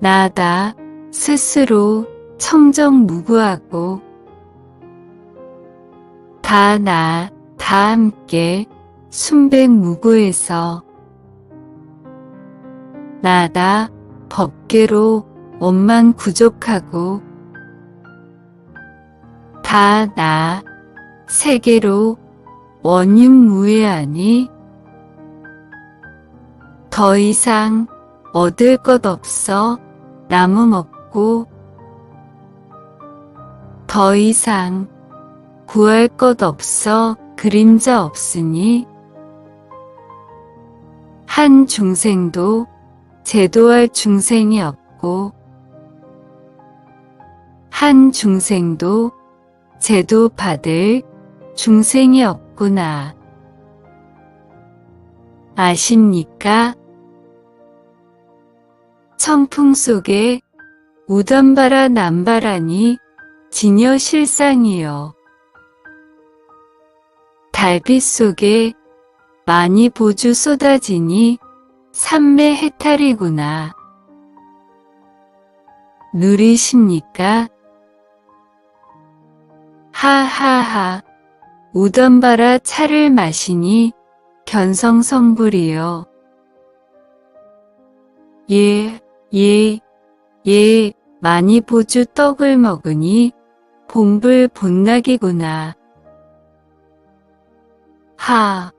나다 스스로 청정무구하고 다 나, 다 함께 순백무구해서 나다 법계로 원만 구족하고 다 나 세계로 원윤무해하니 더 이상 얻을 것 없어 나무 먹고 더 이상 구할 것 없어 그림자 없으니 한 중생도 제도할 중생이 없고 한 중생도 제도 받을 중생이 없구나. 아십니까? 청풍 속에 우던바라 남바라니 지녀 실상이요. 달빛 속에 많이 보주 쏟아지니 삼매 해탈이구나. 누리십니까? 하하하. 우던바라 차를 마시니 견성성불이요. 예, 예, 예, 많이 보주 떡을 먹으니 봉불 본낙이구나. 하,